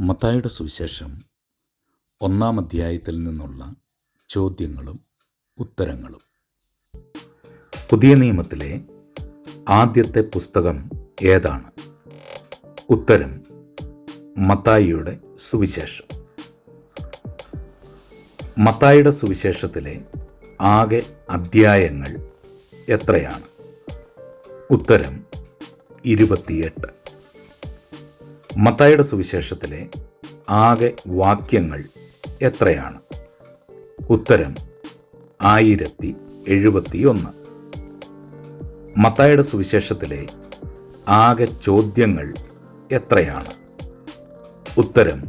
മത്തായുടെ സുവിശേഷം ഒന്നാം അധ്യായത്തിൽ നിന്നുള്ള ചോദ്യങ്ങളും ഉത്തരങ്ങളും. പുതിയ നിയമത്തിലെ ആദ്യത്തെ പുസ്തകം ഏതാണ്? ഉത്തരം മത്തായിയുടെ സുവിശേഷം. മത്തായിയുടെ സുവിശേഷത്തിലെ ആകെ അധ്യായങ്ങൾ എത്രയാണ്? ഉത്തരം ഇരുപത്തിയെട്ട്. മത്തായുടെ സുവിശേഷത്തിലെ ആകെ വാക്യങ്ങൾ എത്രയാണ്? ഉത്തരം ആയിരത്തി എഴുപത്തി ഒന്ന് മത്തായുടെ സുവിശേഷത്തിലെ ആകെ ചോദ്യങ്ങൾ എത്രയാണ്? ഉത്തരം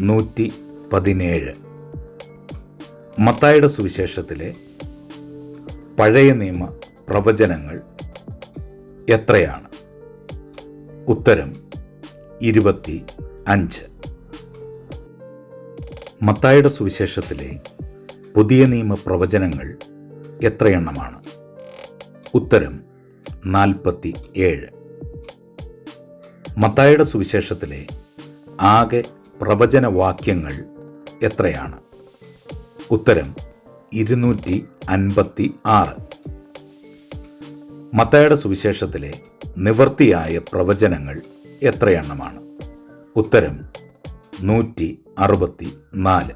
നൂറ്റി പതിനേഴ്. മത്തായുടെ സുവിശേഷത്തിലെ പഴയ നിയമ പ്രവചനങ്ങൾ എത്രയാണ്? ഉത്തരം ഇരുപത്തി അഞ്ച്. മത്തായുടെ സുവിശേഷത്തിലെ പുതിയ നിയമ പ്രവചനങ്ങൾ എത്രയെണ്ണമാണ്? ഉത്തരം നാൽപ്പത്തി ഏഴ്. മത്തായുടെ സുവിശേഷത്തിലെ ആകെ പ്രവചനവാക്യങ്ങൾ എത്രയാണ്? ഉത്തരം ഇരുന്നൂറ്റി അൻപത്തി ആറ്. മത്തായുടെ സുവിശേഷത്തിലെ നിവർത്തിയായ പ്രവചനങ്ങൾ എത്രയെണ്ണമാണ്? ഉത്തരം നൂറ്റി അറുപത്തി നാല്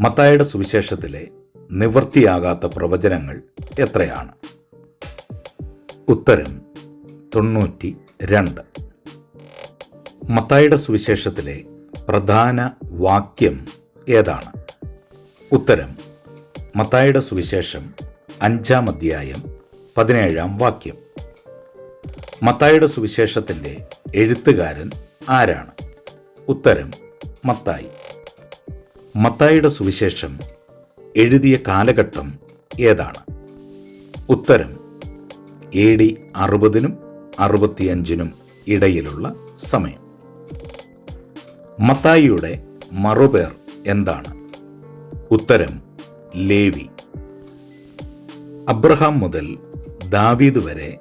മത്തായുടെ സുവിശേഷത്തിലെ നിവൃത്തിയാകാത്ത പ്രവചനങ്ങൾ എത്രയാണ്? ഉത്തരം തൊണ്ണൂറ്റി രണ്ട് മത്തായുടെ സുവിശേഷത്തിലെ പ്രധാന വാക്യം ഏതാണ്? ഉത്തരം മത്തായുടെ സുവിശേഷം അഞ്ചാം അധ്യായം പതിനേഴാം വാക്യം. മത്തായുടെ സുവിശേഷത്തിന്റെ എഴുത്തുകാരൻ ആരാണ്? ഉത്തരം മത്തായി. മത്തായിയുടെ സുവിശേഷം എഴുതിയ കാലഘട്ടം ഏതാണ്? ഉത്തരം എ ഡി അറുപതിനും അറുപത്തിയഞ്ചിനും ഇടയിലുള്ള സമയം. മത്തായിയുടെ മറുപേർ എന്താണ്? ഉത്തരം ലേവി. അബ്രഹാം മുതൽ ദാവീദ് വരെ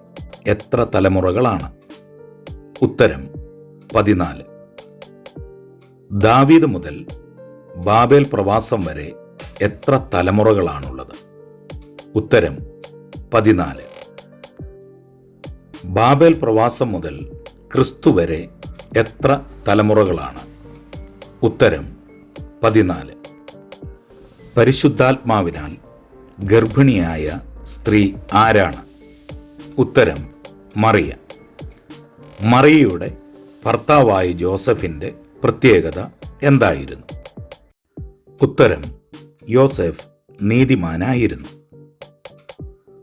എത്ര തലമുറകളാണ്? ഉത്തരം പതിനാല്. ദാവീദ് മുതൽ ബാബേൽ പ്രവാസം വരെ എത്ര തലമുറകളാണുള്ളത്? ഉത്തരം പതിനാല്. ബാബേൽ പ്രവാസം മുതൽ ക്രിസ്തു വരെ എത്ര തലമുറകളാണ്? ഉത്തരം പതിനാല്. പരിശുദ്ധാത്മാവിനാൽ ഗർഭിണിയായ സ്ത്രീ ആരാണ്? ഉത്തരം മറിയ. മറിയയുടെ ഭർത്താവായ ജോസഫിന്റെ പ്രത്യേകത എന്തായിരുന്നു? ഉത്തരം യോസെഫ് നീതിമാനായിരുന്നു.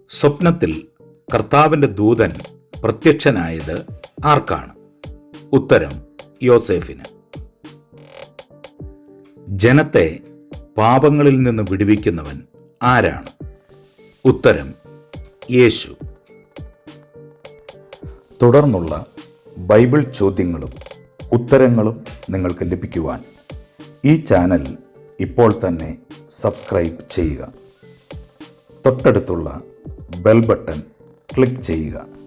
സ്വപ്നത്തിൽ കർത്താവിന്റെ ദൂതൻ പ്രത്യക്ഷനായത് ആർക്കാണ്? ഉത്തരം യോസെഫിന്. ജനത്തെ പാപങ്ങളിൽ നിന്ന് വിടുവിക്കുന്നവൻ ആരാണ്? ഉത്തരം യേശു. തുടർന്നുള്ള ബൈബിൾ ചോദ്യങ്ങളും ഉത്തരങ്ങളും നിങ്ങൾക്ക് ലഭിക്കുവാൻ ഈ ചാനൽ ഇപ്പോൾ തന്നെ സബ്സ്ക്രൈബ് ചെയ്യുക. തൊട്ടടുത്തുള്ള ബെൽ ബട്ടൺ ക്ലിക്ക് ചെയ്യുക.